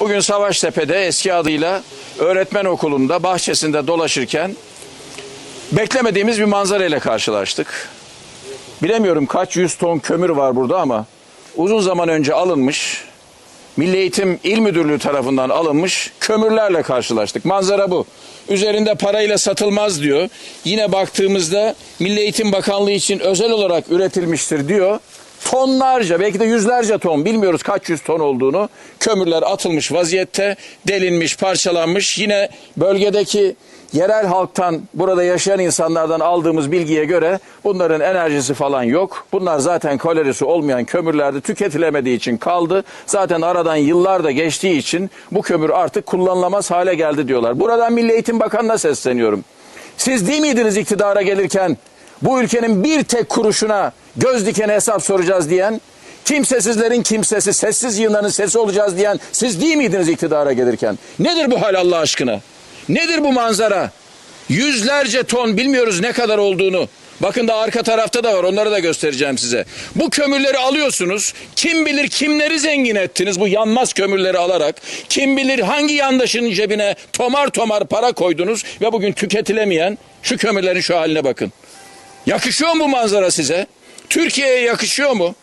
Bugün Savaştepe'de eski adıyla öğretmen okulunda bahçesinde dolaşırken beklemediğimiz bir manzara ile karşılaştık. Bilemiyorum kaç yüz ton kömür var burada ama uzun zaman önce alınmış, Milli Eğitim İl Müdürlüğü tarafından alınmış kömürlerle karşılaştık. Manzara bu. Üzerinde parayla satılmaz diyor. Yine baktığımızda Milli Eğitim Bakanlığı için özel olarak üretilmiştir diyor. Tonlarca belki de yüzlerce ton bilmiyoruz kaç yüz ton olduğunu kömürler atılmış vaziyette delinmiş parçalanmış yine bölgedeki yerel halktan burada yaşayan insanlardan aldığımız bilgiye göre bunların enerjisi falan yok. Bunlar zaten kalorisi olmayan kömürlerde tüketilemediği için kaldı. Zaten aradan yıllar da geçtiği için bu kömür artık kullanılamaz hale geldi diyorlar. Buradan Milli Eğitim Bakanı'na sesleniyorum. Siz değil miydiniz iktidara gelirken bu ülkenin bir tek kuruşuna göz dikene hesap soracağız diyen, kimsesizlerin kimsesi, sessiz yığınların sesi olacağız diyen siz değil miydiniz iktidara gelirken? Nedir bu hal Allah aşkına? Nedir bu manzara? Yüzlerce ton bilmiyoruz ne kadar olduğunu. Bakın da arka tarafta da var onları da göstereceğim size. Bu kömürleri alıyorsunuz. Kim bilir kimleri zengin ettiniz bu yanmaz kömürleri alarak. Kim bilir hangi yandaşın cebine tomar tomar para koydunuz ve bugün tüketilemeyen şu kömürlerin şu haline bakın. Yakışıyor mu bu manzara size? Türkiye'ye yakışıyor mu?